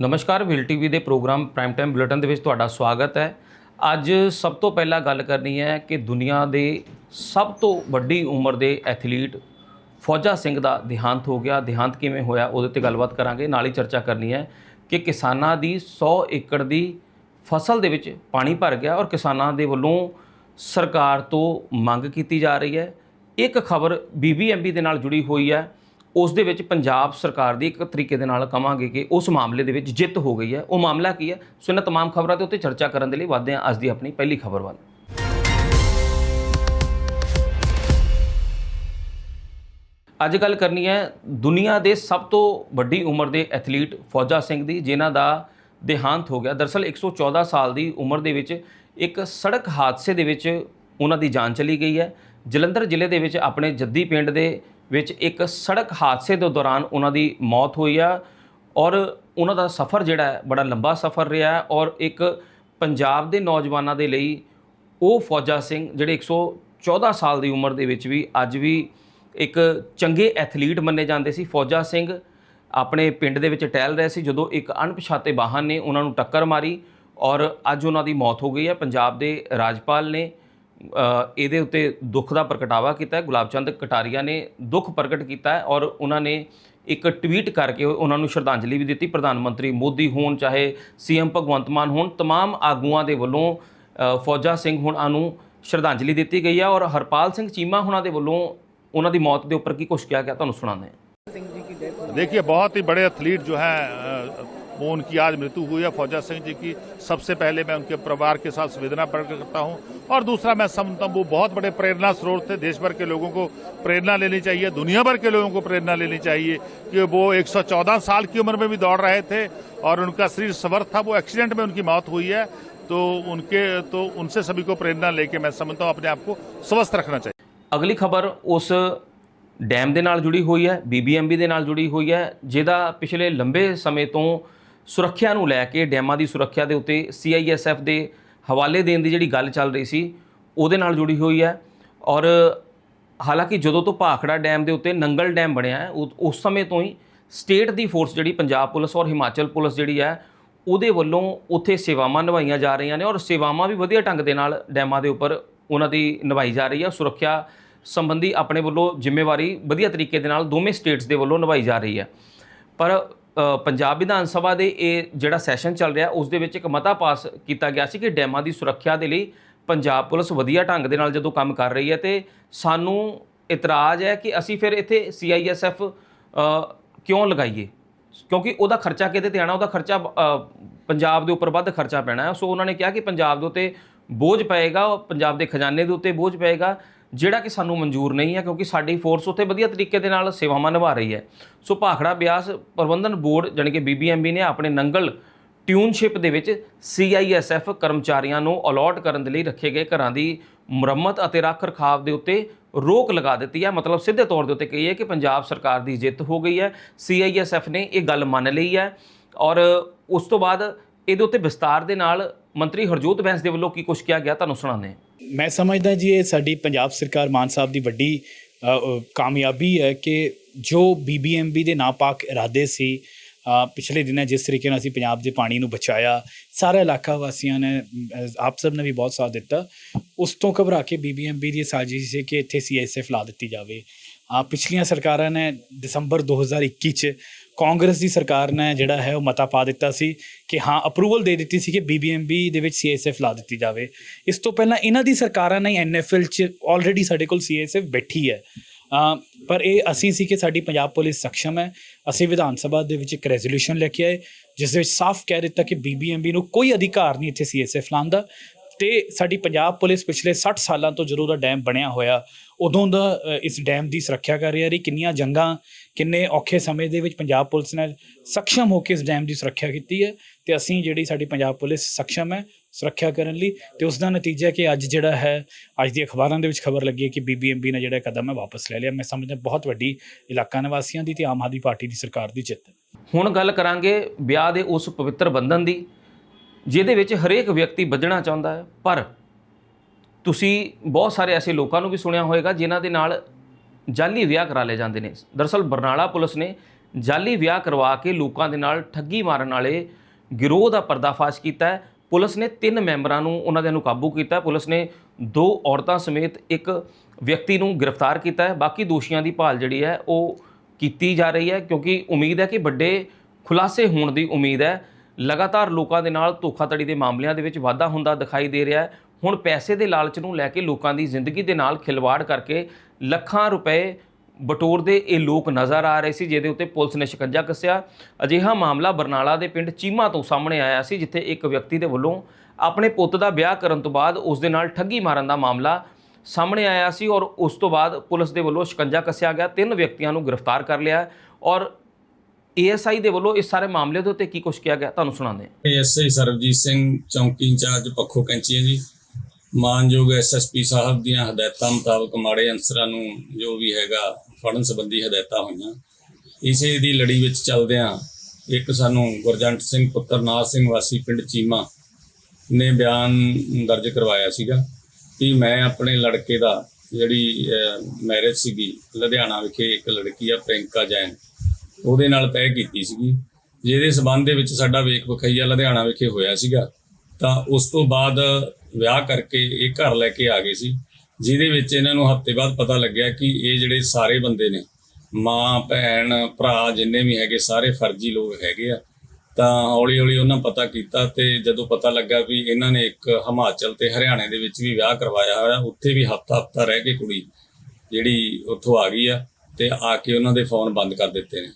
ਨਮਸਕਾਰ, Will TV ਦੇ programme prime time bulletin ਦੇ ਵਿੱਚ ਤੁਹਾਡਾ ਸਵਾਗਤ ਹੈ। ਅੱਜ ਸਭ ਤੋਂ ਪਹਿਲਾਂ ਗੱਲ ਕਰਨੀ ਹੈ ਕਿ ਦੁਨੀਆ ਦੇ ਸਭ ਤੋਂ ਵੱਡੀ ਉਮਰ ਦੇ ਐਥਲੀਟ ਫੌਜਾ ਸਿੰਘ ਦਾ ਦੇਹਾਂਤ ਹੋ ਗਿਆ। ਦੇਹਾਂਤ ਕਿਵੇਂ ਹੋਇਆ ਉਹਦੇ ਤੇ ਗੱਲਬਾਤ ਕਰਾਂਗੇ। ਨਾਲ ਹੀ ਚਰਚਾ ਕਰਨੀ ਹੈ ਕਿ ਕਿਸਾਨਾਂ ਦੀ 100 ਏਕੜ ਦੀ ਫਸਲ ਦੇ ਵਿੱਚ ਪਾਣੀ ਭਰ ਗਿਆ ਔਰ ਕਿਸਾਨਾਂ ਦੇ ਵੱਲੋਂ ਸਰਕਾਰ ਤੋਂ ਮੰਗ ਕੀਤੀ ਜਾ ਰਹੀ ਹੈ। ਇੱਕ ਖਬਰ ਬੀਬੀਐਮਬੀ ਦੇ ਨਾਲ ਜੁੜੀ ਹੋਈ ਹੈ। ਉਸ ਦੇ ਵਿੱਚ ਪੰਜਾਬ ਸਰਕਾਰ ਦੀ ਇੱਕ ਤਰੀਕੇ ਦੇ ਨਾਲ ਕਵਾਂਗੇ ਕਿ ਉਸ ਮਾਮਲੇ ਦੇ ਵਿੱਚ ਜਿੱਤ ਹੋ ਗਈ ਹੈ ਉਹ ਮਾਮਲਾ ਕੀ ਹੈ ਸੋ ਇਹਨਾਂ तमाम ਖਬਰਾਂ ਦੇ ਉੱਤੇ ਚਰਚਾ ਕਰਨ ਦੇ ਲਈ ਵਧਦੇ ਹਾਂ ਅੱਜ ਦੀ ਆਪਣੀ ਪਹਿਲੀ ਖਬਰ ਵੱਲ ਅੱਜ ਗੱਲ ਕਰਨੀ ਹੈ ਦੁਨੀਆ ਦੇ ਸਭ ਤੋਂ ਵੱਡੀ ਉਮਰ ਦੇ ਐਥਲੀਟ ਫੌਜਾ ਸਿੰਘ ਦੀ ਜਿਨ੍ਹਾਂ ਦਾ ਦੇਹਾਂਤ ਹੋ ਗਿਆ ਦਰਸਲ 114 ਸਾਲ ਦੀ ਉਮਰ ਦੇ ਵਿੱਚ ਇੱਕ ਸੜਕ ਹਾਦਸੇ ਦੇ ਵਿੱਚ ਉਹਨਾਂ ਦੀ ਜਾਨ ਚਲੀ ਗਈ ਹੈ ਜਲੰਧਰ ਜ਼ਿਲ੍ਹੇ ਦੇ ਵਿੱਚ ਆਪਣੇ ਜੱਦੀ ਪਿੰਡ ਦੇ ਵਿੱਚ ਇੱਕ ਸੜਕ ਹਾਦਸੇ ਦੇ ਦੌਰਾਨ ਉਹਨਾਂ ਦੀ ਮੌਤ ਹੋਈ ਆ ਔਰ ਉਹਨਾਂ ਦਾ ਸਫ਼ਰ ਜਿਹੜਾ ਬੜਾ ਲੰਬਾ ਸਫ਼ਰ ਰਿਹਾ ਔਰ ਇੱਕ ਪੰਜਾਬ ਦੇ ਨੌਜਵਾਨਾਂ ਦੇ ਲਈ ਉਹ ਫੌਜਾ ਸਿੰਘ ਜਿਹੜੇ 114 ਸਾਲ ਦੀ ਉਮਰ ਦੇ ਵਿੱਚ ਵੀ ਅੱਜ ਵੀ ਇੱਕ ਚੰਗੇ ਐਥਲੀਟ ਮੰਨੇ ਜਾਂਦੇ ਸੀ। ਫੌਜਾ ਸਿੰਘ ਆਪਣੇ ਪਿੰਡ ਦੇ ਵਿੱਚ ਟਹਿਲ ਰਹੇ ਸੀ ਜਦੋਂ ਇੱਕ ਅਣਪਛਾਤੇ ਵਾਹਨ ਨੇ ਉਹਨਾਂ ਨੂੰ ਟੱਕਰ ਮਾਰੀ ਔਰ ਅੱਜ ਉਹਨਾਂ ਦੀ ਮੌਤ ਹੋ ਗਈ ਹੈ। ਪੰਜਾਬ ਦੇ ਰਾਜਪਾਲ ਨੇ ਇਹਦੇ ਉੱਤੇ ਦੁੱਖ ਦਾ ਪ੍ਰਗਟਾਵਾ ਕੀਤਾ ਹੈ ਗੁਲਾਬ ਚੰਦ ਕਟਾਰੀਆ ਨੇ ਦੁੱਖ ਪ੍ਰਗਟ ਕੀਤਾ ਹੈ ਔਰ ਉਹਨਾਂ ਨੇ ਇੱਕ ਟਵੀਟ ਕਰਕੇ ਉਹਨਾਂ ਨੂੰ ਸ਼ਰਧਾਂਜਲੀ ਵੀ ਦਿੱਤੀ ਪ੍ਰਧਾਨ ਮੰਤਰੀ ਮੋਦੀ ਹੋਣ ਚਾਹੇ ਸੀਐਮ ਭਗਵੰਤ ਮਾਨ ਹੋਣ तमाम ਆਗੂਆਂ ਦੇ ਵੱਲੋਂ ਅ, ਫੌਜਾ ਸਿੰਘ ਹੁਣਾਂ ਨੂੰ ਸ਼ਰਧਾਂਜਲੀ ਦਿੱਤੀ ਗਈ ਹੈ ਔਰ ਹਰਪਾਲ ਸਿੰਘ ਚੀਮਾ ਹੁਣਾਂ ਦੇ ਵੱਲੋਂ ਉਹਨਾਂ ਦੀ ਮੌਤ ਦੇ ਉੱਪਰ ਕੀ ਕੁਝ ਕਿਹਾ ਗਿਆ ਤੁਹਾਨੂੰ ਸੁਣਾਉਂਦੇ ਹਾਂ देखिए बहुत ही बड़े एथलीट जो हैं अ, वो उनकी आज मृत्यु हुई है फौजा सिंह जी की सबसे पहले मैं उनके परिवार के साथ संवेदना प्रकट करता हूं और दूसरा मैं समझता हूं वो बहुत बड़े प्रेरणा स्रोत थे देश भर के लोगों को प्रेरणा लेनी चाहिए दुनिया भर के लोगों को प्रेरणा लेनी चाहिए कि वो 114 साल की उम्र में भी दौड़ रहे थे और उनका शरीर समर्थ था वो एक्सीडेंट में उनकी मौत हुई है तो उनके तो उनसे सभी को प्रेरणा लेके मैं समझता हूं अपने आप को स्वस्थ रखना चाहिए ਅਗਲੀ ਖਬਰ ਉਸ ਡੈਮ ਦੇ ਨਾਲ ਜੁੜੀ ਹੋਈ ਹੈ ਬੀਬੀਐਮਬੀ ਦੇ ਨਾਲ ਜੁੜੀ ਹੋਈ ਹੈ ਜਿਹਦਾ ਪਿਛਲੇ ਲੰਬੇ ਸਮੇਂ ਤੋਂ ਸੁਰੱਖਿਆ ਨੂੰ ਲੈ ਕੇ, ਡੈਮਾਂ ਦੀ ਸੁਰੱਖਿਆ ਦੇ ਉੱਤੇ ਸੀਆਈਐਸਐਫ ਦੇ ਹਵਾਲੇ ਦੇਣ ਦੀ ਜਿਹੜੀ ਗੱਲ ਚੱਲ ਰਹੀ ਸੀ, ਉਹਦੇ ਨਾਲ ਜੁੜੀ ਹੋਈ ਹੈ। ਔਰ ਹਾਲਾਂਕਿ ਜਦੋਂ ਤੋਂ ਭਾਖੜਾ ਡੈਮ ਦੇ ਉੱਤੇ ਨੰਗਲ ਡੈਮ ਬਣਿਆ ਉ- ਉਸ ਸਮੇਂ ਤੋਂ ਹੀ ਸਟੇਟ ਦੀ ਫੋਰਸ ਜਿਹੜੀ ਪੰਜਾਬ ਪੁਲਿਸ ਔਰ ਹਿਮਾਚਲ ਪੁਲਿਸ ਜਿਹੜੀ ਹੈ, ਉਹਦੇ ਵੱਲੋਂ ਉੱਥੇ ਸੇਵਾਵਾਂ ਨਿਭਾਈਆਂ ਜਾ ਰਹੀਆਂ ਨੇ ਔਰ ਸੇਵਾਵਾਂ ਵੀ ਵਧੀਆ ਢੰਗ ਦੇ ਨਾਲ ਡੈਮਾਂ ਦੇ ਉੱਪਰ ਉਹਨਾਂ ਦੀ ਨਿਭਾਈ ਜਾ ਰਹੀ ਹੈ। ਸੁਰੱਖਿਆ ਸੰਬੰਧੀ ਆਪਣੇ ਵੱਲੋਂ ਜ਼ਿੰਮੇਵਾਰੀ ਵਧੀਆ ਤਰੀਕੇ ਦੇ ਨਾਲ ਦੋਵੇਂ ਸਟੇਟਸ ਦੇ ਵੱਲੋਂ ਨਿਭਾਈ ਜਾ ਰਹੀ ਹੈ। ਪਰ ਪੰਜਾਬ ਵਿਧਾਨ ਸਭਾ ਦੇ ਇਹ ਜਿਹੜਾ ਸੈਸ਼ਨ ਚੱਲ ਰਿਹਾ, ਉਸ ਦੇ ਵਿੱਚ ਇੱਕ ਮਤਾ ਪਾਸ ਕੀਤਾ ਗਿਆ ਸੀ ਕਿ ਡੈਮਾਂ ਦੀ ਸੁਰੱਖਿਆ ਦੇ ਲਈ ਪੰਜਾਬ ਪੁਲਿਸ ਵਧੀਆ ਢੰਗ ਦੇ ਨਾਲ ਜਦੋਂ ਕੰਮ ਕਰ ਰਹੀ ਹੈ ਤੇ ਸਾਨੂੰ ਇਤਰਾਜ਼ ਹੈ ਕਿ ਅਸੀਂ ਫਿਰ ਇੱਥੇ ਸੀਆਈਐਸਐਫ ਕਿਉਂ ਲਗਾਈਏ? ਕਿਉਂਕਿ ਉਹਦਾ ਖਰਚਾ ਕਿਤੇ ਤੇ ਆਣਾ ਉਹਦਾ ਖਰਚਾ ਪੰਜਾਬ ਦੇ ਉੱਪਰ ਵੱਧ ਖਰਚਾ ਪੈਣਾ ਸੋ ਉਹਨਾਂ ਨੇ ਕਿਹਾ ਕਿ ਪੰਜਾਬ ਦੇ ਉੱਤੇ ਬੋਝ ਪਏਗਾ, ਪੰਜਾਬ ਦੇ ਖਜ਼ਾਨੇ ਦੇ ਉੱਤੇ ਬੋਝ ਪਏਗਾ। ਜਿਹੜਾ ਕਿ ਸਾਨੂੰ ਮਨਜ਼ੂਰ ਨਹੀਂ ਹੈ ਕਿਉਂਕਿ ਸਾਡੀ ਫੋਰਸ ਉੱਥੇ ਵਧੀਆ ਤਰੀਕੇ ਦੇ ਨਾਲ ਸੇਵਾਵਾਂ ਨਿਭਾ ਰਹੀ ਹੈ। ਸੋ ਭਾਖੜਾ ਬਿਆਸ ਪ੍ਰਬੰਧਨ ਬੋਰਡ ਜਾਣੀ ਕਿ ਬੀਬੀਐਮਬੀ ਨੇ ਆਪਣੇ ਨੰਗਲ ਟਿਊਨਸ਼ਿਪ ਦੇ ਵਿੱਚ ਸੀਆਈਐਸਐਫ ਕਰਮਚਾਰੀਆਂ ਨੂੰ ਅਲਾਟ ਕਰਨ ਦੇ ਲਈ ਰੱਖੇ ਗਏ ਘਰਾਂ ਦੀ ਮੁਰੰਮਤ ਅਤੇ ਰੱਖ ਰਖਾਵ ਦੇ ਉੱਤੇ ਰੋਕ ਲਗਾ ਦਿੱਤੀ ਹੈ। ਮਤਲਬ ਸਿੱਧੇ ਤੌਰ ਦੇ ਉੱਤੇ ਕਹੀਏ ਕਿ ਪੰਜਾਬ ਸਰਕਾਰ ਦੀ ਜਿੱਤ ਹੋ ਗਈ ਹੈ। ਸੀਆਈਐਸਐਫ ਨੇ ਇਹ ਗੱਲ ਮੰਨ ਲਈ ਹੈ ਔਰ ਉਸ ਤੋਂ ਬਾਅਦ ਇਹਦੇ ਉੱਤੇ ਵਿਸਤਾਰ ਦੇ ਨਾਲ ਮੰਤਰੀ ਹਰਜੋਤ ਬੈਂਸ ਦੇ ਵੱਲੋਂ ਕੀ ਕੁਝ ਕਿਹਾ ਗਿਆ? ਤੁਹਾਨੂੰ ਸੁਣਾਉਂਦੇ ਮੈਂ ਸਮਝਦਾ ਜੀ, ਇਹ ਸਾਡੀ ਪੰਜਾਬ ਸਰਕਾਰ ਮਾਨ ਸਾਹਿਬ ਦੀ ਵੱਡੀ ਕਾਮਯਾਬੀ ਹੈ ਕਿ ਜੋ ਬੀਬੀਐਮਬੀ ਦੇ ਨਾਪਾਕ ਇਰਾਦੇ ਸੀ ਪਿਛਲੇ ਦਿਨਾਂ ਜਿਸ ਤਰੀਕੇ ਨਾਲ ਅਸੀਂ ਪੰਜਾਬ ਦੇ ਪਾਣੀ ਨੂੰ ਬਚਾਇਆ, ਸਾਰਾ ਇਲਾਕਾ ਵਾਸੀਆਂ ਨੇ ਆਪ ਸਭ ਨੇ ਵੀ ਬਹੁਤ ਸਾਥ ਦਿੱਤਾ, ਉਸ ਤੋਂ ਘਬਰਾ ਕੇ ਬੀਬੀਐਮਬੀ ਦੀ ਸਾਜ਼ਿਸ਼ ਸੀ ਕਿ ਇੱਥੇ ਸੀਐਸਐਫ ਲਾ ਦਿੱਤੀ ਜਾਵੇ। ਆ ਪਿਛਲੀਆਂ ਸਰਕਾਰਾਂ ਨੇ ਦਸੰਬਰ 2021 ਚ ਕਾਂਗਰਸ ਦੀ ਸਰਕਾਰ ਨੇ ਜਿਹੜਾ ਹੈ ਉਹ ਮਤਾ ਪਾ ਦਿੱਤਾ ਸੀ ਕਿ ਹਾਂ ਅਪਰੂਵਲ ਦੇ ਦਿੱਤੀ ਸੀ ਕਿ ਬੀਬੀਐਮਬੀ ਦੇ ਵਿੱਚ ਸੀਐਸਐਫ ਲਾ ਦਿੱਤੀ ਜਾਵੇ। ਇਸ ਤੋਂ ਪਹਿਲਾਂ ਇਹਨਾਂ ਦੀ ਸਰਕਾਰਾਂ ਨੇ ਐਨਐਫਐਲ ਚ ਆਲਰੇਡੀ ਸਾਡੇ ਕੋਲ ਸੀਐਸਐਫ ਬੈਠੀ ਹੈ। ਪਰ ਇਹ ਅਸੀਂ ਸੀ ਕਿ ਸਾਡੀ ਪੰਜਾਬ ਪੁਲਿਸ ਸક્ષਮ ਹੈ। ਅਸੀਂ ਵਿਧਾਨ ਸਭਾ ਦੇ ਵਿੱਚ ਇੱਕ ਰੈਜ਼ੋਲੂਸ਼ਨ ਲੈ ਕੇ ਆਏ, ਜਿਸ ਵਿੱਚ ਸਾਫ਼ ਕਹਿ ਦਿੱਤਾ ਕਿ ਬੀਬੀਐਮਬੀ ਨੂੰ ਕੋਈ ਅਧਿਕਾਰ ਨਹੀਂ ਇੱਥੇ ਸੀਐਸਐਫ ਲਾਉਣ ਦਾ। ਤੇ ਸਾਡੀ ਪੰਜਾਬ ਪੁਲਿਸ ਪਿਛਲੇ 60 ਸਾਲਾਂ ਤੋਂ ਜਦੋਂ ਦਾ ਡੈਮ ਬਣਿਆ ਹੋਇਆ, ਉਦੋਂ ਦਾ ਇਸ ਡੈਮ ਦੀ ਸੁਰੱਖਿਆ ਕਰ ਰਹੀ ਹੈ। ਕਿੰਨੀਆਂ ਜੰਗਾਂ, ਕਿੰਨੇ ਔਖੇ ਸਮੇਂ ਦੇ ਵਿੱਚ ਪੰਜਾਬ ਪੁਲਿਸ ਨੇ ਸક્ષਮ ਹੋ ਕੇ ਇਸ ਡੈਮ ਦੀ ਸੁਰੱਖਿਆ ਕੀਤੀ ਹੈ ਤੇ ਅਸੀਂ ਜਿਹੜੀ ਸਾਡੀ ਪੰਜਾਬ ਪੁਲਿਸ ਸક્ષਮ ਹੈ ਸੁਰੱਖਿਆ ਕਰਨ ਲਈ ਤੇ ਉਸ ਦਾ ਨਤੀਜਾ ਕਿ ਅੱਜ ਜਿਹੜਾ ਹੈ, ਅੱਜ ਦੀ ਅਖਬਾਰਾਂ ਦੇ ਵਿੱਚ ਖਬਰ ਲੱਗੀ ਹੈ ਕਿ ਬੀਬੀਐਮਬੀ ਨੇ ਜਿਹੜਾ ਕਦਮ ਹੈ ਵਾਪਸ ਲੈ ਲਿਆ। ਮੈਂ ਸਮਝਦਾ ਬਹੁਤ ਵੱਡੀ ਇਲਾਕਾ ਨਿਵਾਸੀਆਂ ਦੀ ਤੇ ਆਮ ਆਦਮੀ ਪਾਰਟੀ ਦੀ ਸਰਕਾਰ ਦੀ ਜਿੱਤ ਹੁਣ ਗੱਲ ਕਰਾਂਗੇ ਵਿਆਹ ਦੇ ਉਸ ਪਵਿੱਤਰ ਬੰਧਨ ਦੀ। ਜਿਹਦੇ ਵਿੱਚ ਹਰੇਕ ਵਿਅਕਤੀ ਵੱਜਣਾ ਚਾਹੁੰਦਾ ਹੈ, ਪਰ ਤੁਸੀਂ ਬਹੁਤ ਸਾਰੇ ਐਸੇ ਲੋਕਾਂ ਨੂੰ ਵੀ ਸੁਣਿਆ ਹੋਵੇਗਾ ਜਿਨ੍ਹਾਂ ਦੇ ਨਾਲ ਜਾਲੀ ਵਿਆਹ ਕਰਾ ਲਏ ਜਾਂਦੇ ਨੇ। ਦਰਅਸਲ ਬਰਨਾਲਾ ਪੁਲਿਸ ਨੇ ਜਾਲੀ ਵਿਆਹ ਕਰਵਾ ਕੇ ਲੋਕਾਂ ਦੇ ਨਾਲ ਠੱਗੀ ਮਾਰਨ ਵਾਲੇ ਗਿਰੋਹ ਦਾ ਪਰਦਾਫਾਸ਼ ਕੀਤਾ ਹੈ। ਪੁਲਿਸ ਨੇ ਤਿੰਨ ਮੈਂਬਰਾਂ ਨੂੰ ਉਹਨਾਂ ਦੇ ਨੂੰ ਕਾਬੂ ਕੀਤਾ ਹੈ। ਪੁਲਿਸ ਨੇ ਦੋ ਔਰਤਾਂ ਸਮੇਤ ਇੱਕ ਵਿਅਕਤੀ ਨੂੰ ਗ੍ਰਿਫਤਾਰ ਕੀਤਾ ਹੈ। ਬਾਕੀ ਦੋਸ਼ੀਆਂ ਦੀ ਭਾਲ ਜਿਹੜੀ ਹੈ ਉਹ ਕੀਤੀ ਜਾ ਰਹੀ ਹੈ ਕਿਉਂਕਿ ਉਮੀਦ ਹੈ ਕਿ ਵੱਡੇ ਖੁਲਾਸੇ ਹੋਣ ਦੀ ਉਮੀਦ ਹੈ। ਲਗਾਤਾਰ ਲੋਕਾਂ ਦੇ ਨਾਲ ਧੋਖਾਧੜੀ ਦੇ ਮਾਮਲਿਆਂ ਦੇ ਵਿੱਚ ਵਾਧਾ ਹੁੰਦਾ ਦਿਖਾਈ ਦੇ ਰਿਹਾ ਹੈ। ਹੁਣ ਪੈਸੇ ਦੇ ਲਾਲਚ ਨੂੰ ਲੈ ਕੇ ਲੋਕਾਂ ਦੀ ਜ਼ਿੰਦਗੀ ਦੇ ਨਾਲ ਖਿਲਵਾੜ ਕਰਕੇ ਲੱਖਾਂ ਰੁਪਏ ਬਟੋਰਦੇ ਇਹ ਲੋਕ ਨਜ਼ਰ ਆ ਰਹੇ ਸੀ, ਜਿਹਦੇ ਉੱਤੇ ਪੁਲਿਸ ਨੇ ਸ਼ਿਕੰਜਾ ਕੱਸਿਆ। ਅਜਿਹਾ ਮਾਮਲਾ ਬਰਨਾਲਾ ਦੇ ਪਿੰਡ ਚੀਮਾ ਤੋਂ ਸਾਹਮਣੇ ਆਇਆ ਸੀ, ਜਿੱਥੇ ਇੱਕ ਵਿਅਕਤੀ ਦੇ ਵੱਲੋਂ ਆਪਣੇ ਪੁੱਤ ਦਾ ਵਿਆਹ ਕਰਨ ਤੋਂ ਬਾਅਦ ਉਸ ਦੇ ਨਾਲ ਠੱਗੀ ਮਾਰਨ ਦਾ ਮਾਮਲਾ ਸਾਹਮਣੇ ਆਇਆ ਸੀ ਔਰ ਉਸ ਤੋਂ ਬਾਅਦ ਪੁਲਿਸ ਦੇ ਵੱਲੋਂ ਸ਼ਿਕੰਜਾ ਕੱਸਿਆ ਗਿਆ। ਤਿੰਨ ਵਿਅਕਤੀਆਂ ਨੂੰ ਗ੍ਰਿਫਤਾਰ ਕਰ ਲਿਆ ਔਰ ਏਐਸਆਈ ਦੇ ਵੱਲੋਂ ਇਸ ਸਾਰੇ ਮਾਮਲੇ ਦੇ ਉੱਤੇ ਕੀ ਕੁਝ ਕਿਹਾ ਗਿਆ? ਤੁਹਾਨੂੰ ਸੁਣਾਉਂਦੇ ਹਾਂ। ਐਸਆਈ ਸਰਬਜੀਤ ਸਿੰਘ, ਚੌਂਕੀ ਇੰਚਾਰਜ ਪੱਖੋ ਕੈਂਚੀ ਹੈ ਜੀ। ਮਾਨਯੋਗ ਐਸਐਸਪੀ ਸਾਹਿਬ ਦੀਆਂ ਹਦਾਇਤਾਂ ਮੁਤਾਬਕ ਮਾੜੇ ਅਨਸਰਾਂ ਨੂੰ ਜੋ ਵੀ ਹੈਗਾ, ਫੜਨ ਸੰਬੰਧੀ ਹਦਾਇਤਾਂ ਹੋਈਆਂ। ਇਸੇ ਦੀ ਲੜੀ ਵਿੱਚ ਚੱਲਦਿਆਂ ਇੱਕ ਸਾਨੂੰ ਗੁਰਜੰਟ ਸਿੰਘ ਪੁੱਤਰ ਨਾਥ ਸਿੰਘ ਵਾਸੀ ਪਿੰਡ ਚੀਮਾ ਨੇ ਬਿਆਨ ਦਰਜ ਕਰਵਾਇਆ ਸੀਗਾ ਕਿ ਮੈਂ ਆਪਣੇ ਲੜਕੇ ਦਾ ਜਿਹੜੀ ਮੈਰਿਜ ਸੀਗੀ, ਲੁਧਿਆਣਾ ਵਿਖੇ ਇੱਕ ਲੜਕੀ ਆ ਪ੍ਰਿੰਕਾ ਜੈਨ। ਉਹਦੇ ਨਾਲ ਤੈਅ ਕੀਤੀ ਸੀਗੀ। ਜਿਹਦੇ ਸਬੰਧ ਦੇ ਵਿੱਚ ਸਾਡਾ ਵੇਖ ਵਿਖਈਆ ਲੁਧਿਆਣਾ ਵਿਖੇ ਹੋਇਆ ਸੀਗਾ। ਤਾਂ ਉਸ ਤੋਂ ਬਾਅਦ ਵਿਆਹ ਕਰਕੇ ਇਹ ਘਰ ਲੈ ਕੇ ਆ ਗਏ ਸੀ। ਜਿਹਦੇ ਵਿੱਚ ਇਹਨਾਂ ਨੂੰ ਹਫ਼ਤੇ ਬਾਅਦ ਪਤਾ ਲੱਗਿਆ ਕਿ ਇਹ ਜਿਹੜੇ ਸਾਰੇ ਬੰਦੇ ਨੇ, ਮਾਂ, ਭੈਣ, ਭਰਾ ਜਿੰਨੇ ਵੀ ਹੈਗੇ, ਸਾਰੇ ਫਰਜ਼ੀ ਲੋਕ ਹੈਗੇ ਆ। ਤਾਂ ਹੌਲੀ ਹੌਲੀ ਉਹਨਾਂ ਪਤਾ ਕੀਤਾ ਤੇ ਜਦੋਂ ਪਤਾ ਲੱਗਾ ਵੀ ਇਹਨਾਂ ਨੇ ਇੱਕ ਹਿਮਾਚਲ ਤੇ ਹਰਿਆਣੇ ਦੇ ਵਿੱਚ ਵੀ ਵਿਆਹ ਕਰਵਾਇਆ ਹੋਇਆ, ਉੱਥੇ ਵੀ ਹਫ਼ਤਾ ਹਫ਼ਤਾ ਰਹਿ ਕੇ ਕੁੜੀ ਜਿਹੜੀ ਉੱਥੋਂ ਆ ਗਈ ਆ ਤੇ ਆ ਕੇ ਉਹਨਾਂ ਦੇ ਫੋਨ ਬੰਦ ਕਰ ਦਿੱਤੇ ਨੇ।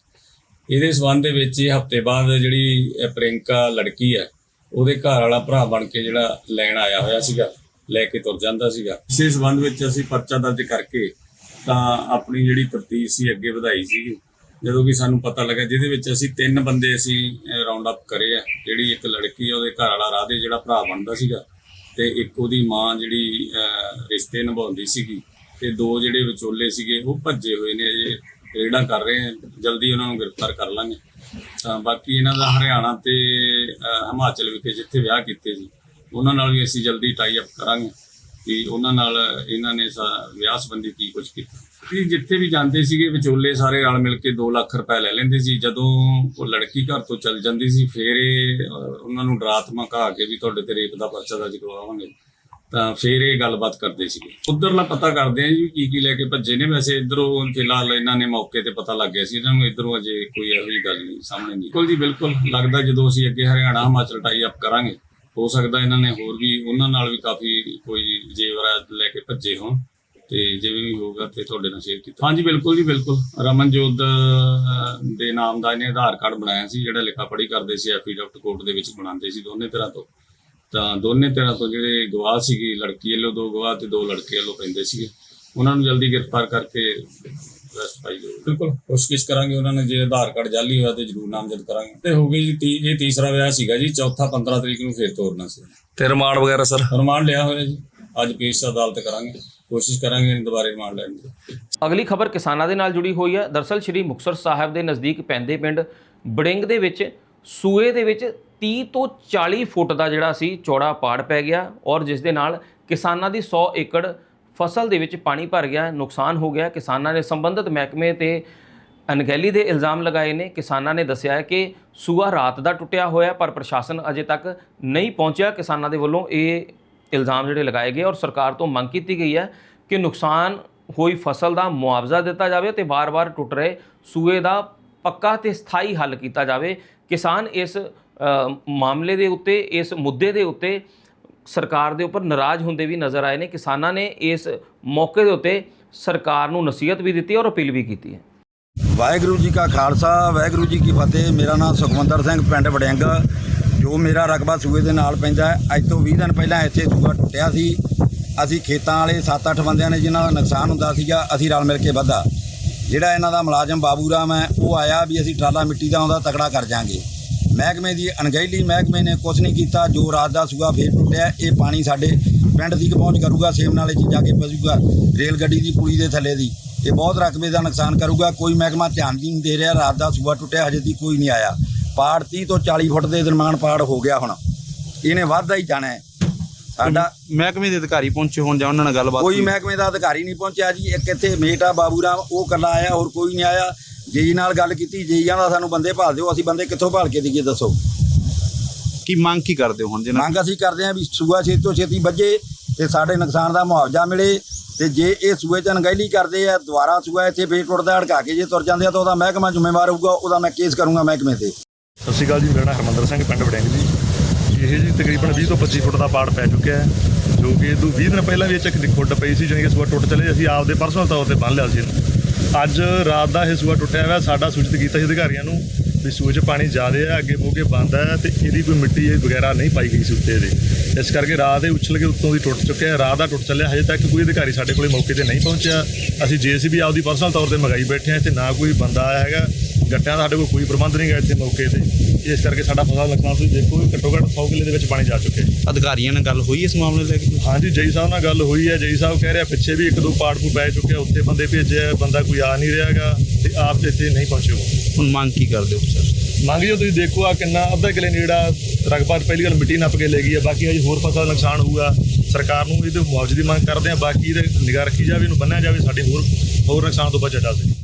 ਇਹਦੇ ਸਬੰਧ ਦੇ ਵਿੱਚ ਇਹ ਹਫ਼ਤੇ ਬਾਅਦ ਜਿਹੜੀ ਇਹ ਪ੍ਰਿੰਕਾ ਲੜਕੀ ਹੈ ਉਹਦੇ ਘਰ ਵਾਲਾ ਭਰਾ ਬਣ ਕੇ ਜਿਹੜਾ ਲੈਣ ਆਇਆ ਹੋਇਆ ਸੀਗਾ ਲੈ ਕੇ ਤੁਰ ਜਾਂਦਾ ਸੀਗਾ। ਇਸੇ ਸਬੰਧ ਵਿੱਚ ਅਸੀਂ ਪਰਚਾ ਦਰਜ ਕਰਕੇ ਤਾਂ ਆਪਣੀ ਜਿਹੜੀ ਤਫਤੀਸ਼ ਸੀ ਅੱਗੇ ਵਧਾਈ ਸੀ। ਜਦੋਂ ਕਿ ਸਾਨੂੰ ਪਤਾ ਲੱਗਾ ਜਿਹਦੇ ਵਿੱਚ ਅਸੀਂ ਤਿੰਨ ਬੰਦੇ ਅਸੀਂ ਰਾਉਂਡ ਅਪ ਕਰੇ ਆ। ਜਿਹੜੀ ਇੱਕ ਲੜਕੀ ਆ ਉਹਦੇ ਘਰ ਵਾਲਾ ਰਾਧੇ ਜਿਹੜਾ ਭਰਾ ਬਣਦਾ ਸੀਗਾ ਤੇ ਇੱਕ ਉਹਦੀ ਮਾਂ ਜਿਹੜੀ ਅਹ, ਰਿਸ਼ਤੇ ਨਿਭਾਉਂਦੀ ਸੀਗੀ ਤੇ ਦੋ ਜਿਹੜੇ ਵਿਚੋਲੇ ਸੀਗੇ ਉਹ ਭੱਜੇ ਹੋਏ ਨੇ ਅਜੇ। ਰੇਡਾਂ ਕਰ ਰਹੇ ਆ, ਜਲਦੀ ਉਹਨਾਂ ਨੂੰ ਗ੍ਰਿਫਤਾਰ ਕਰ ਲਾਂਗੇ। ਤਾਂ ਬਾਕੀ ਇਹਨਾਂ ਦਾ ਹਰਿਆਣਾ ਤੇ ਹਿਮਾਚਲ ਵਿਖੇ ਜਿੱਥੇ ਵਿਆਹ ਕੀਤੇ ਸੀ, ਉਹਨਾਂ ਨਾਲ ਵੀ ਅਸੀਂ ਜਲਦੀ ਟਾਈ ਅਪ ਕਰਾਂਗੇ ਕਿ ਉਹਨਾਂ ਨਾਲ ਇਹਨਾਂ ਨੇ ਸਾ- ਵਿਆਹ ਸੰਬੰਧੀ ਕੀ ਕੁਝ ਕੀਤਾ। ਵੀ ਜਿੱਥੇ ਵੀ ਜਾਂਦੇ ਸੀਗੇ, ਵਿਚੋਲੇ ਸਾਰੇ ਰਲ ਮਿਲ ਕੇ 2 ਲੱਖ ਰੁਪਏ ਲੈ ਲੈਂਦੇ ਸੀ। ਜਦੋਂ ਉਹ ਲੜਕੀ ਘਰ ਤੋਂ ਚਲ ਜਾਂਦੀ ਸੀ, ਫਿਰ ਇਹ ਉਹਨਾਂ ਨੂੰ ਡਰਾ ਧਮਕਾ ਕੇ ਵੀ ਤੁਹਾਡੇ ਤੇ ਰੇਪ ਦਾ ਪਰਚਾ ਦਰਜ ਕਰਵਾਵਾਂਗੇ। ਤਾਂ ਫਿਰ ਇਹ ਗੱਲਬਾਤ ਕਰਦੇ ਸੀਗੇ। ਉਧਰਲਾ ਪਤਾ ਕਰਦੇ ਆ ਜੀ ਕੀ ਕੀ ਲੈ ਕੇ ਭੱਜੇ ਨੇ। ਵੈਸੇ ਇਧਰੋਂ ਫਿਲਹਾਲ ਇਹਨਾਂ ਨੇ ਮੌਕੇ ਤੇ ਪਤਾ ਲੱਗ ਗਿਆ ਸੀ। ਇਹਨਾਂ ਨੂੰ ਇਧਰੋਂ ਅਜੇ ਕੋਈ ਇਹੋ ਜਿਹੀ ਗੱਲ ਨਹੀਂ ਸਾਹਮਣੇ ਨਹੀਂ। ਬਿਲਕੁਲ ਜੀ ਬਿਲਕੁਲ। ਲੱਗਦਾ ਜਦੋਂ ਅਸੀਂ ਅੱਗੇ ਹਰਿਆਣਾ ਹਿਮਾਚਲ ਟਾਈ ਅਪ ਕਰਾਂਗੇ ਹੋ ਸਕਦਾ ਇਹਨਾਂ ਨੇ ਹੋਰ ਵੀ ਉਹਨਾਂ ਨਾਲ ਵੀ ਕਾਫੀ ਕੋਈ ਜੇਵਰਾਤ ਲੈ ਕੇ ਭੱਜੇ ਹੋਣ ਤੇ ਜਿਵੇਂ ਵੀ ਹੋਊਗਾ ਤੇ ਤੁਹਾਡੇ ਨਾਲ ਸ਼ੇਅਰ ਕੀਤਾ। ਹਾਂਜੀ ਬਿਲਕੁਲ ਜੀ ਬਿਲਕੁਲ। ਰਮਨਜੋਤ ਦੇ ਨਾਮ ਦਾ ਇਹਨੇ ਆਧਾਰ ਕਾਰਡ ਬਣਾਇਆ ਸੀ ਜਿਹੜਾ ਲਿਖਾ ਪੜ੍ਹੀ ਕਰਦੇ ਸੀ ਐਫੀਡੈਵਿਟ ਕੋਰਟ ਦੇ ਵਿੱਚ ਬਣਾਉਂਦੇ ਸੀ ਦੋਨੇ ਤਰ੍ਹਾਂ ਤੋਂ। ਤਾਂ ਦੋਨੇ ਤਰ੍ਹਾਂ ਤੋਂ ਜਿਹੜੇ ਗਵਾਹ ਸੀਗੀ ਲੜਕੀ ਵੱਲੋਂ ਦੋ ਗਵਾਹ ਤੇ ਦੋ ਲੜਕੇ ਵੱਲੋਂ ਪੈਂਦੇ ਸੀਗੇ। ਉਹਨਾਂ ਨੂੰ ਜਲਦੀ ਗ੍ਰਿਫਤਾਰ ਕਰਕੇ ਅਰੈਸਟ ਪਾਈ ਜਾਊ ਬਿਲਕੁਲ ਕੋਸ਼ਿਸ਼ ਕਰਾਂਗੇ ਉਹਨਾਂ ਨੇ ਜੇ ਆਧਾਰ ਕਾਰਡ ਜਾਲੀ ਹੋਇਆ ਤੇ ਜ਼ਰੂਰ ਨਾਮਜ਼ਦ ਕਰਾਂਗੇ। ਤੇ ਹੋ ਗਈ ਜੀ ਇਹ ਤੀਸਰਾ ਵਿਆਹ ਸੀਗਾ ਜੀ ਚੌਥਾ 15 ਤਰੀਕ ਨੂੰ ਫੇਰ ਤੋਰਨਾ ਸੀ। ਤੇ ਰਿਮਾਂਡ ਵਗੈਰਾ ਸਰ? ਰਿਮਾਂਡ ਲਿਆ ਹੋਇਆ ਜੀ। ਅੱਜ ਪੇਸ਼ ਅਦਾਲਤ ਕਰਾਂਗੇ। ਕੋਸ਼ਿਸ਼ ਕਰਾਂਗੇ ਇਹਨੂੰ ਦੁਬਾਰਾ ਰਿਮਾਂਡ ਲੈਣ ਦੀ। ਅਗਲੀ ਖਬਰ ਕਿਸਾਨਾਂ ਦੇ ਨਾਲ ਜੁੜੀ ਹੋਈ ਹੈ। ਦਰਸਲ ਸ਼੍ਰੀ ਮੁਕਤਸਰ ਸਾਹਿਬ ਦੇ ਨਜ਼ਦੀਕ ਪੈਂਦੇ ਪਿੰਡ ਬੜਿੰਗ ਦੇ ਵਿੱਚ ਸੂਏ ਦੇ ਵਿੱਚ 30 ਤੋਂ 40 ਫੁੱਟ ਦਾ ਜਿਹੜਾ ਸੀ ਚੌੜਾ ਪਾੜ ਪੈ ਗਿਆ ਔਰ ਜਿਸ ਦੇ ਨਾਲ ਕਿਸਾਨਾਂ ਦੀ 100 ਏਕੜ ਫਸਲ ਦੇ ਵਿੱਚ ਪਾਣੀ ਭਰ ਗਿਆ, ਨੁਕਸਾਨ ਹੋ ਗਿਆ। ਕਿਸਾਨਾਂ ਨੇ ਸੰਬੰਧਿਤ ਮਹਿਕਮੇ ਤੇ ਅਣਗਹਿਲੀ ਦੇ ਇਲਜ਼ਾਮ ਲਗਾਏ ਨੇ। ਕਿਸਾਨਾਂ ਨੇ ਦੱਸਿਆ ਕਿ ਸੂਆ ਰਾਤ ਦਾ ਟੁੱਟਿਆ ਹੋਇਆ, ਪਰ ਪ੍ਰਸ਼ਾਸਨ ਅਜੇ ਤੱਕ ਨਹੀਂ ਪਹੁੰਚਿਆ। ਕਿਸਾਨਾਂ ਦੇ ਵੱਲੋਂ ਇਹ ਇਲਜ਼ਾਮ ਜਿਹੜੇ ਲਗਾਏ ਗਏ ਔਰ ਸਰਕਾਰ ਤੋਂ ਮੰਗ ਕੀਤੀ ਗਈ ਹੈ ਕਿ ਨੁਕਸਾਨ ਹੋਈ ਫਸਲ ਦਾ ਮੁਆਵਜ਼ਾ ਦਿੱਤਾ ਜਾਵੇ ਤੇ ਵਾਰ ਵਾਰ ਟੁੱਟ ਰਹੇ ਸੂਏ ਦਾ ਪੱਕਾ ਤੇ ਸਥਾਈ ਹੱਲ ਕੀਤਾ ਜਾਵੇ। ਕਿਸਾਨ ਇਸ ਮਾਮਲੇ ਦੇ ਉੱਤੇ, ਇਸ ਮੁੱਦੇ ਦੇ ਉੱਤੇ ਸਰਕਾਰ ਦੇ ਉੱਪਰ ਨਾਰਾਜ਼ ਹੁੰਦੇ ਵੀ ਨਜ਼ਰ ਆਏ ਨੇ। ਕਿਸਾਨਾਂ ਨੇ ਇਸ ਮੌਕੇ ਦੇ ਉੱਤੇ ਸਰਕਾਰ ਨੂੰ ਨਸੀਹਤ ਵੀ ਦਿੱਤੀ ਔਰ ਅਪੀਲ ਵੀ ਕੀਤੀ ਹੈ। ਵਾਹਿਗੁਰੂ ਜੀ ਕਾ ਖਾਲਸਾ, ਵਾਹਿਗੁਰੂ ਜੀ ਕੀ ਫਤਿਹ। ਮੇਰਾ ਨਾਮ ਸੁਖਵੰਦਰ ਸਿੰਘ, ਪਿੰਡ ਵੜਿੰਗ। ਜੋ ਮੇਰਾ ਰਕਬਾ ਸੂਏ ਦੇ ਨਾਲ ਪੈਂਦਾ ਹੈ, ਅੱਜ ਤੋਂ 20 ਦਿਨ ਪਹਿਲਾਂ ਇੱਥੇ ਸੂਆ ਟੁੱਟਿਆ ਸੀ। ਅਸੀਂ ਖੇਤਾਂ ਵਾਲੇ 7-8 ਬੰਦਿਆਂ ਨੇ ਜਿਨ੍ਹਾਂ ਦਾ ਨੁਕਸਾਨ ਹੁੰਦਾ ਸੀਗਾ, ਅਸੀਂ ਰਲ ਮਿਲ ਕੇ ਵਧਾ। ਜਿਹੜਾ ਇਹਨਾਂ ਦਾ ਮੁਲਾਜ਼ਮ ਬਾਬੂ ਰਾਮ ਹੈ, ਉਹ ਆਇਆ ਵੀ ਅਸੀਂ ਟਰਾਲਾ ਮਿੱਟੀ ਦਾ ਆਉਂਦਾ, ਤਕੜਾ ਕਰ ਜਾਾਂਗੇ। ਮਹਿਕਮੇ ਦੀ ਅਣਗਹਿਲੀ, ਮਹਿਕਮੇ ਨੇ ਕੁਝ ਨਹੀਂ ਕੀਤਾ, ਜੋ ਰਾਤ ਦਾ ਸੂਆ ਫੇਰ ਟੁੱਟਿਆ, ਇਹ ਪਾਣੀ ਸਾਡੇ ਪਿੰਡ ਦੀ ਪਹੁੰਚ ਕਰੂਗਾ, ਸੇਮ ਨਾਲੇ 'ਚ ਜਾ ਕੇ ਪਜੂਗਾ ਰੇਲ ਗੱਡੀ ਦੀ, ਪੁਲੀ ਦੇ ਥੱਲੇ ਦੀ। ਇਹ ਬਹੁਤ ਰਕਬੇ ਦਾ ਨੁਕਸਾਨ ਕਰੂਗਾ, ਕੋਈ ਮਹਿਕਮਾ ਧਿਆਨ ਨਹੀਂ ਦੇ ਰਿਹਾ, ਰਾਤ ਦਾ ਸੂਆ ਟੁੱਟਿਆ, ਹਜੇ ਦੀ ਕੋਈ ਨਹੀਂ ਆਇਆ। ਪਾੜ 30 ਤੋਂ 40 ਫੁੱਟ ਦੇ ਦਰਮਾਨ ਪਾੜ ਹੋ ਗਿਆ ਹੁਣ। ਇਹਨੇ ਵੱਧਦਾ ਹੀ ਜਾਣਾ ਸਾਡਾ ਮਹਿਕਮੇ ਦੇ ਅਧਿਕਾਰੀ ਪਹੁੰਚੇ ਹੋਣ ਜਾਂ ਉਹਨਾਂ ਨਾਲ ਗੱਲਬਾਤ ਕੋਈ? ਮਹਿਕਮੇ ਦਾ ਅਧਿਕਾਰੀ ਨਹੀਂ ਪਹੁੰਚਿਆ ਜੀ। ਇੱਕ ਇੱਥੇ ਮੇਟ ਆ ਬਾਬੂ ਰਾਮ ਉਹ ਕੱਲਾ ਆਇਆ ਹੋਰ ਕੋਈ ਨਹੀਂ ਆਇਆ। ਜੇਈ ਨਾਲ ਗੱਲ ਕੀਤੀ ਜੇਈਆਂ ਦਾ ਸਾਨੂੰ ਬੰਦੇ ਭਾਲ ਦਿਓ ਅਸੀਂ ਬੰਦੇ ਕਿੱਥੋਂ ਭਾਲ ਕੇ ਦਈਏ ਦੱਸੋ। ਕੀ ਮੰਗ ਕੀ ਕਰਦੇ ਹੋ ਹੁਣ ਜਿਹਨਾਂ ਮੰਗ ਅਸੀਂ ਕਰਦੇ ਹਾਂ ਵੀ ਸੂਆ ਛੇਤੀ ਤੋਂ ਛੇਤੀ ਵੱਜੇ ਤੇ ਸਾਡੇ ਨੁਕਸਾਨ ਦਾ ਮੁਆਵਜ਼ਾ ਮਿਲੇ ਤੇ ਜੇ ਇਹ ਸੂਏ 'ਚ ਅਣਗਹਿਲੀ ਕਰਦੇ ਆ ਦੁਬਾਰਾ ਸੂਆ ਇੱਥੇ ਫੇਰ ਟੁੱਟਦਾ ਹੜਕਾ ਕੇ ਜੇ ਤੁਰ ਜਾਂਦੇ ਆ ਤਾਂ ਉਹਦਾ ਮਹਿਕਮਾ ਜ਼ਿੰਮੇਵਾਰ ਹੋਊਗਾ ਉਹਦਾ ਮੈਂ ਕੇਸ ਕਰੂੰਗਾ ਮਹਿਕਮੇ ਤੇ। ਸਤਿ ਸ਼੍ਰੀ ਅਕਾਲ ਜੀ ਮੇਰਾ ਨਾਮ ਹਰਮੰਦਰ ਸਿੰਘ ਪਿੰਡ ਵੜਿੰਗ ਜੀ। ਇਹ ਜੀ ਤਕਰੀਬਨ 20 ਤੋਂ 25 ਫੁੱਟ ਦਾ ਪਾੜ ਪੈ ਚੁੱਕਿਆ ਹੈ, ਜੋ ਕਿ ਇਹ ਤੋਂ 20 ਦਿਨ ਪਹਿਲਾਂ ਵੀ ਇਹ ਚੱਕ ਦੀ ਖੁੱਡ ਪਈ ਸੀ, ਜਾਣੀ ਕਿ ਸੂਆ ਟੁੱਟ ਚਲੇ, ਅਸੀਂ ਆਪਦੇ ਪਰਸਨਲ ਤੌਰ ਤੇ ਬੰਨ ਲਿਆ ਸੀ ਇਹਨੂੰ। ਅੱਜ ਰਾਤ ਦਾ ਇਹ ਸੂਆ ਟੁੱਟਿਆ ਹੋਇਆ, ਸਾਡਾ ਸੂਚਿਤ ਕੀਤਾ ਸੀ ਅਧਿਕਾਰੀਆਂ ਨੂੰ ਵੀ ਸੂਏ 'ਚ ਪਾਣੀ ਜ਼ਿਆਦਾ ਹੈ ਅੱਗੇ ਮੋਗੇ ਬੰਦ ਹੈ ਤੇ ਇਹਦੀ ਕੋਈ ਮਿੱਟੀ ਵਗੈਰਾ ਨਹੀਂ ਪਾਈ ਗਈ ਸੀ ਉੱਤੇ ਦੇ ਇਸ ਕਰਕੇ ਰਾਤ ਦੇ ਉਛਲ ਕੇ ਉੱਤੋਂ ਦੀ ਟੁੱਟ ਚੁੱਕਿਆ ਹੈ, ਰਾਤ ਦਾ ਟੁੱਟ ਚੱਲਿਆ, ਹਜੇ ਤੱਕ ਕੋਈ ਅਧਿਕਾਰੀ ਸਾਡੇ ਕੋਲੇ ਮੌਕੇ ਤੇ ਨਹੀਂ ਪਹੁੰਚਿਆ। ਅਸੀਂ ਜੇਸੀਬੀ ਆਪਦੀ ਪਰਸਨਲ ਤੌਰ ਤੇ ਮੰਗਾਈ ਬੈਠੇ ਹਾਂ, ਇੱਥੇ ਨਾ ਕੋਈ ਬੰਦਾ ਆਇਆ ਹੈਗਾ, ਗੱਟਿਆਂ ਦਾ ਸਾਡੇ ਕੋਲ ਕੋਈ ਪ੍ਰਬੰਧ ਨਹੀਂ ਹੈ ਇੱਥੇ ਮੌਕੇ ਤੇ। ਇਸ ਕਰਕੇ ਸਾਡਾ ਫਸਲ ਨੁਕਸਾਨ ਤੁਸੀਂ ਦੇਖੋ ਵੀ ਘੱਟੋ ਘੱਟ 100 ਕਿੱਲੇ ਦੇ ਵਿੱਚ ਪਾਣੀ ਜਾ ਚੁੱਕਿਆ ਹੈ ਅਧਿਕਾਰੀਆਂ ਨਾਲ ਗੱਲ ਹੋਈ ਇਸ ਮਾਮਲੇ ਲੈ ਕੇ ਹਾਂਜੀ ਜਈ ਸਾਹਿਬ ਨਾਲ ਗੱਲ ਹੋਈ ਹੈ ਜਈ ਸਾਹਿਬ ਕਹਿ ਰਿਹਾ ਪਿੱਛੇ ਵੀ ਇੱਕ ਦੋ ਪਾੜ ਪੂ ਪੈ ਚੁੱਕਿਆ ਉੱਥੇ ਬੰਦੇ ਭੇਜਿਆ ਬੰਦਾ ਕੋਈ ਆ ਨਹੀਂ ਰਿਹਾਗਾ ਤੇ ਆਪ ਤੇ ਇੱਥੇ ਨਹੀਂ ਪਹੁੰਚੇ ਹੋ ਹੁਣ ਮੰਗ ਕੀ ਕਰਦੇ ਹੋ ਸਰ ਮੰਗ ਜੋ ਤੁਸੀਂ ਦੇਖੋ ਆ ਕਿੰਨਾ ਅੱਧਾ ਕਿਲੇ ਨੇੜਾ ਰਗਪਾਤ ਪਹਿਲੀ ਗੱਲ ਮਿੱਟੀ ਨੱਪ ਕੇ ਲੈ ਗਈ ਹੈ ਬਾਕੀ ਹਜੇ ਹੋਰ ਫਸਲ ਦਾ ਨੁਕਸਾਨ ਹੋਊਗਾ। ਸਰਕਾਰ ਨੂੰ ਇਹਦੇ ਮੁਆਵਜ਼ੇ ਦੀ ਮੰਗ ਕਰਦੇ ਆ ਬਾਕੀ ਇਹਦੇ ਨਿਗਾਹ ਰੱਖੀ ਜਾਵੇ ਇਹਨੂੰ ਬੰਨਿਆ ਜਾਵੇ ਸਾਡੇ ਹੋਰ ਹੋਰ ਨੁਕਸਾਨ ਤੋਂ ਬਚਿਆ ਜਾ ਸਕੇ।